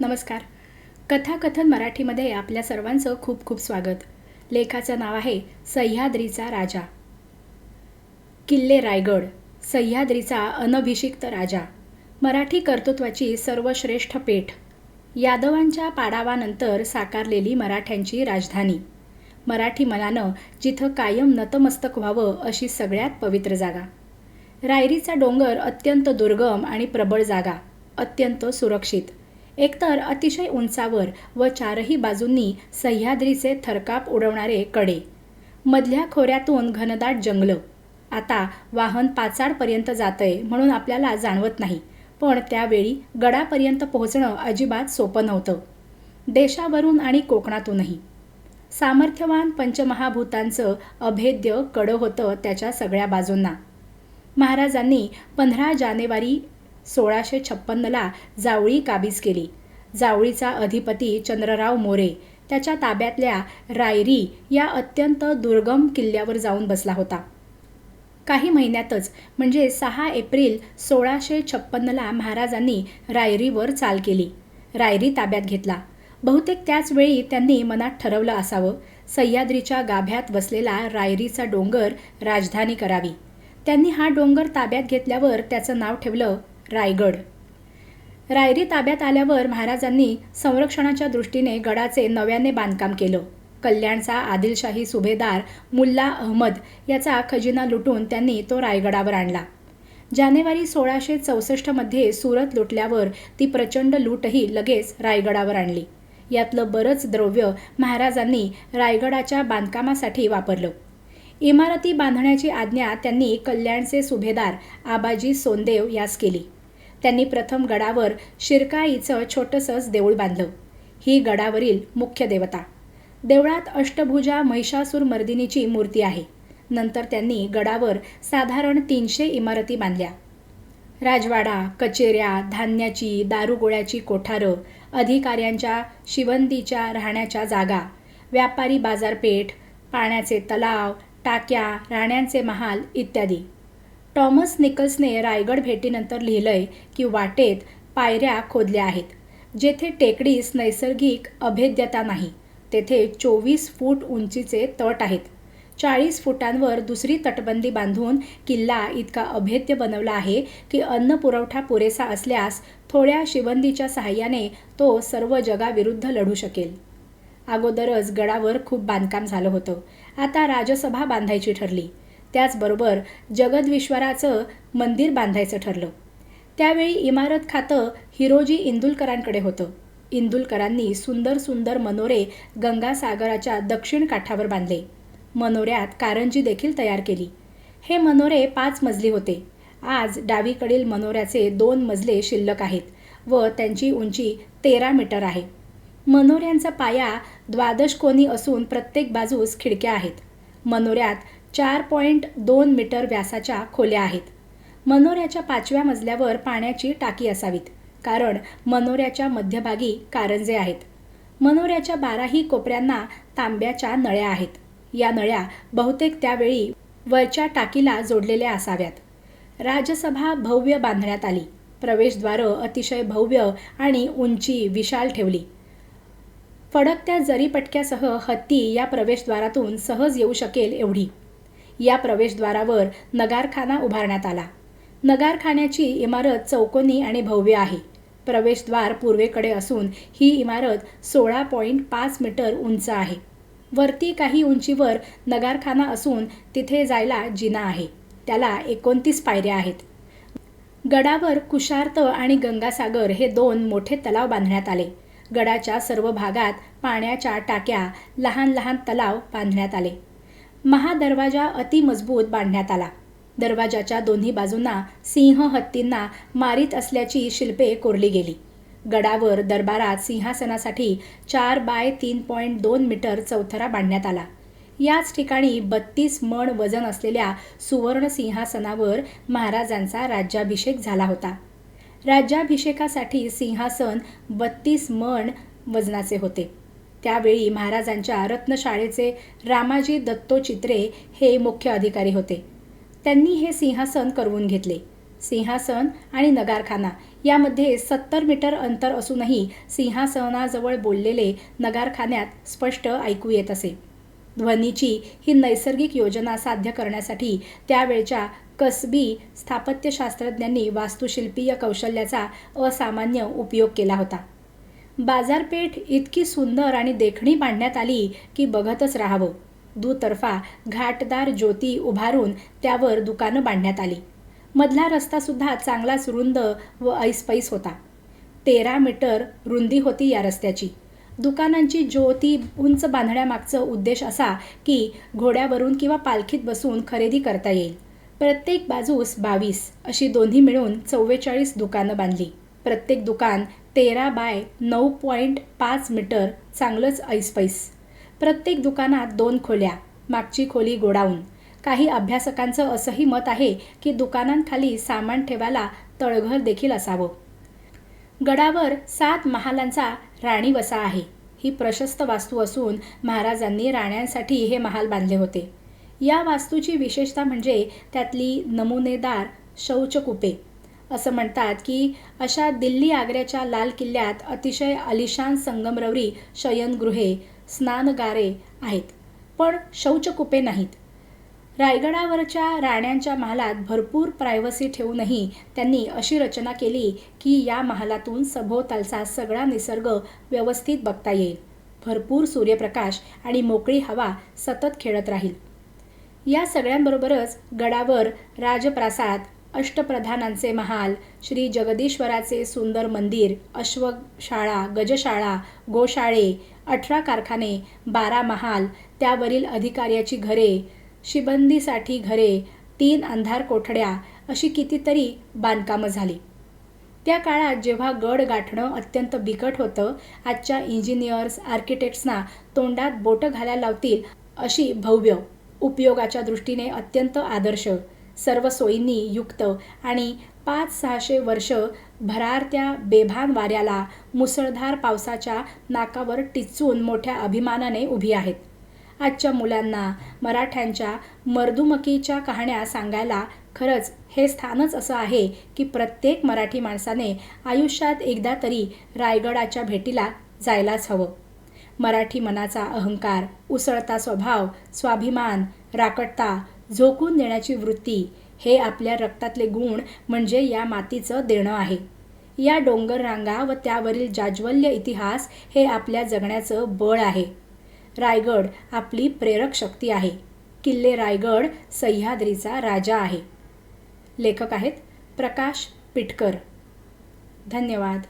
नमस्कार. कथाकथन मराठीमध्ये आपल्या सर्वांचं खूप खूप स्वागत. लेखाचं नाव आहे सह्याद्रीचा राजा. किल्ले रायगड सह्याद्रीचा अनभिषिक्त राजा. मराठी कर्तृत्वाची सर्वश्रेष्ठ पेठ. यादवांच्या पाडावानंतर साकारलेली मराठ्यांची राजधानी. मराठी मनानं जिथं कायम नतमस्तक व्हावं अशी सगळ्यात पवित्र जागा. रायरीचा डोंगर अत्यंत दुर्गम आणि प्रबळ जागा अत्यंत सुरक्षित. एकतर अतिशय उंचावर व चारही बाजूंनी सह्याद्रीचे थरकाप उडवणारे कडे. मधल्या खोऱ्यातून घनदाट जंगलं. आता वाहन पाचाडपर्यंत जातंय म्हणून आपल्याला जाणवत नाही. पण त्यावेळी गडापर्यंत पोहोचणं अजिबात सोपं नव्हतं. देशावरून आणि कोकणातूनही. सामर्थ्यवान पंचमहाभूतांचं अभेद्य कडं होतं त्याच्या सगळ्या बाजूंना. महाराजांनी पंधरा जानेवारी सोळाशे छप्पन्नला जावळी काबीज केली. जावळीचा अधिपती चंद्रराव मोरे त्याच्या ताब्यातल्या रायरी या अत्यंत दुर्गम किल्ल्यावर जाऊन बसला होता. काही महिन्यातच म्हणजे सहा एप्रिल सोळाशे छप्पन्नला महाराजांनी रायरीवर चाल केली. रायरी ताब्यात घेतला. बहुतेक त्याच वेळी त्यांनी मनात ठरवलं असावं. सह्याद्रीच्या गाभ्यात वसलेला रायरीचा डोंगर राजधानी करावी. त्यांनी हा डोंगर ताब्यात घेतल्यावर त्याचं नाव ठेवलं रायगड. रायरी ताब्यात आल्यावर महाराजांनी संरक्षणाच्या दृष्टीने गडाचे नव्याने बांधकाम केलं. कल्याणचा आदिलशाही सुभेदार मुल्ला अहमद याचा खजिना लुटून त्यांनी तो रायगडावर आणला. जानेवारी सोळाशे चौसष्टमध्ये सुरत लुटल्यावर ती प्रचंड लूटही लगेच रायगडावर आणली. यातलं बरंच द्रव्य महाराजांनी रायगडाच्या बांधकामासाठी वापरलं. इमारती बांधण्याची आज्ञा त्यांनी कल्याणचे सुभेदार आबाजी सोनदेव यास केली. त्यांनी प्रथम गडावर शिरकाईचं छोटंसंच देऊळ बांधलं. ही गडावरील मुख्य देवता. देवळात अष्टभुजा महिषासूर मर्दिनीची मूर्ती आहे. नंतर त्यांनी गडावर साधारण तीनशे इमारती बांधल्या. राजवाडा कचेऱ्या धान्याची दारुगोळ्याची कोठारं अधिकाऱ्यांच्या शिवंदीच्या राहण्याच्या जागा व्यापारी बाजारपेठ पाण्याचे तलाव टाक्या राण्यांचे महाल इत्यादी. टॉमस निकल्सने रायगड भेटीनंतर लिहिलंय की वाटेत पायऱ्या खोदल्या आहेत जेथे टेकडीस नैसर्गिक अभेद्यता नाही तेथे चोवीस फूट उंचीचे तट आहेत. चाळीस फुटांवर दुसरी तटबंदी बांधून किल्ला इतका अभेद्य बनवला आहे की अन्न पुरवठा पुरेसा असल्यास थोड्या शिवंदीच्या सहाय्याने तो सर्व जगाविरुद्ध लढू शकेल. अगोदरच गडावर खूप बांधकाम झालं होतं. आता राजसभा बांधायची ठरली. त्याचबरोबर जगद्विश्वराचं मंदिर बांधायचं ठरलं. त्यावेळी इमारत खातं हिरोजी इंदुलकरांकडे होतं. इंदुलकरांनी सुंदर सुंदर मनोरे गंगासागराच्या दक्षिण काठावर बांधले. मनोऱ्यात कारंजी देखील तयार केली. हे मनोरे पाच मजली होते. आज डावीकडील मनोऱ्याचे दोन मजले शिल्लक आहेत व त्यांची उंची तेरा मीटर आहे. मनोऱ्यांचा पाया द्वादश कोणी असून प्रत्येक बाजूस खिडक्या आहेत. मनोऱ्यात चार पॉईंट दोन मीटर व्यासाच्या खोल्या आहेत. मनोऱ्याच्या पाचव्या मजल्यावर पाण्याची टाकी असावीत कारण मनोऱ्याच्या मध्यभागी कारंजे आहेत. मनोऱ्याच्या बाराही कोपऱ्यांना तांब्याच्या नळ्या आहेत. या नळ्या बहुतेक त्यावेळी वरच्या टाकीला जोडलेल्या असाव्यात. राजसभा भव्य बांधण्यात आली. प्रवेशद्वारं अतिशय भव्य आणि उंची विशाल ठेवली. फडकत्या जरीपटक्यासह हत्ती या प्रवेशद्वारातून सहज येऊ शकेल एवढी. या प्रवेशद्वारावर नगारखाना उभारण्यात आला. नगारखान्याची इमारत चौकोनी आणि भव्य आहे. प्रवेशद्वार पूर्वेकडे असून ही इमारत सोळा पॉईंट पाच मीटर उंच आहे. वरती काही उंचीवर नगारखाना असून तिथे जायला जिना आहे. त्याला एकोणतीस पायऱ्या आहेत. गडावर कुशार्त आणि गंगासागर हे दोन मोठे तलाव बांधण्यात आले. गडाच्या सर्व भागात पाण्याच्या टाक्या लहान लहान तलाव बांधण्यात आले. महादरवाजा अतिमजबूत बांधण्यात आला. दरवाजाच्या दोन्ही बाजूंना सिंह हत्तींना मारीत असल्याची शिल्पे कोरली गेली. गडावर दरबारात सिंहासनासाठी चार बाय तीन पॉईंट दोन मीटर चौथरा बांधण्यात आला. याच ठिकाणी बत्तीस मण वजन असलेल्या सुवर्ण सिंहासनावर महाराजांचा राज्याभिषेक झाला होता. राज्याभिषेकासाठी सिंहासन बत्तीस मण वजनाचे होते. त्यावेळी महाराजांच्या रत्नशाळेचे रामाजी दत्तो चित्रे हे मुख्य अधिकारी होते. त्यांनी हे सिंहासन करवून घेतले. सिंहासन आणि नगारखाना यामध्ये सत्तर मीटर अंतर असूनही सिंहासनाजवळ बोललेले नगारखान्यात स्पष्ट ऐकू येत असे. ध्वनीची ही नैसर्गिक योजना साध्य करण्यासाठी त्यावेळच्या कसबी स्थापत्यशास्त्रज्ञांनी वास्तुशिल्पीय कौशल्याचा असामान्य उपयोग केला होता. बाजारपेठ इतकी सुंदर आणि देखणी मांडण्यात आली की बघतच राहावं. दुतर्फा घाटदार ज्योती उभारून त्यावर दुकानं बांधण्यात आली. मधला रस्तासुद्धा चांगलाच रुंद व ऐसपैस होता. तेरा मीटर रुंदी होती या रस्त्याची. दुकानांची ज्योती उंच बांधण्यामागचं उद्देश असा की घोड्यावरून किंवा पालखीत बसून खरेदी करता येईल. प्रत्येक बाजूस बावीस अशी दोन्ही मिळून चव्वेचाळीस दुकानं बांधली. प्रत्येक दुकान तेरा बाय नऊ पॉईंट पाच मीटर चांगलंच ऐसपैस. प्रत्येक दुकानात दोन खोल्या मागची खोली गोडाऊन. काही अभ्यासकांचं असंही मत आहे की दुकानांखाली सामान ठेवायला तळघर देखील असावं. गडावर सात महालांचा राणी वसा आहे. ही प्रशस्त वास्तू असून महाराजांनी राण्यांसाठी हे महाल बांधले होते. या वास्तूची विशेषता म्हणजे त्यातली नमुनेदार शौचकुपे. असं म्हणतात की अशा दिल्ली आग्र्याच्या लाल किल्ल्यात अतिशय अलिशान संगमरवरी शयनगृहे स्नानगारे आहेत पण शौचकुपे नाहीत. रायगडावरच्या राण्यांच्या महालात भरपूर प्रायव्हसी ठेवूनही त्यांनी अशी रचना केली की या महालातून सभोवतालचा सगळा निसर्ग व्यवस्थित बघता येईल. भरपूर सूर्यप्रकाश आणि मोकळी हवा सतत खेळत राहील. या सगळ्यांबरोबरच गडावर राजप्रासाद अष्टप्रधानांचे महाल श्री जगदीश्वराचे सुंदर मंदिर अश्वशाळा गजशाळा गोशाळे अठरा कारखाने बारा महाल त्यावरील अधिकाऱ्याची घरे शिबंदीसाठी घरे तीन अंधार कोठड्या अशी कितीतरी बांधकामं झाली. त्या काळात जेव्हा गड गाठणं अत्यंत बिकट होतं आजच्या इंजिनियर्स आर्किटेक्ट्सना तोंडात बोटं घालायला लावतील अशी भव्य उपयोगाच्या दृष्टीने अत्यंत आदर्श सर्व सोयींनी युक्त आणि पाच सहाशे वर्ष भरारत्या बेभान वाऱ्याला मुसळधार पावसाच्या नाकावर टिचून मोठ्या अभिमानाने उभी आहेत. आजच्या मुलांना मराठ्यांच्या मर्दुमकीच्या कहाण्या सांगायला खरंच हे स्थानच असं आहे की प्रत्येक मराठी माणसाने आयुष्यात एकदा तरी रायगडाच्या भेटीला जायलाच हवं. मराठी मनाचा अहंकार उसळता स्वभाव स्वाभिमान राकटता झोकून देण्याची वृत्ती हे आपल्या रक्तातले गुण म्हणजे या मातीचं देणं आहे. या डोंगर रांगा व त्यावरील जाज्वल्य इतिहास हे आपल्या जगण्याचं बळ आहे. रायगड आपली प्रेरक शक्ती आहे. किल्ले रायगड सह्याद्रीचा राजा आहे. लेखक आहेत प्रकाश पिटकर. धन्यवाद.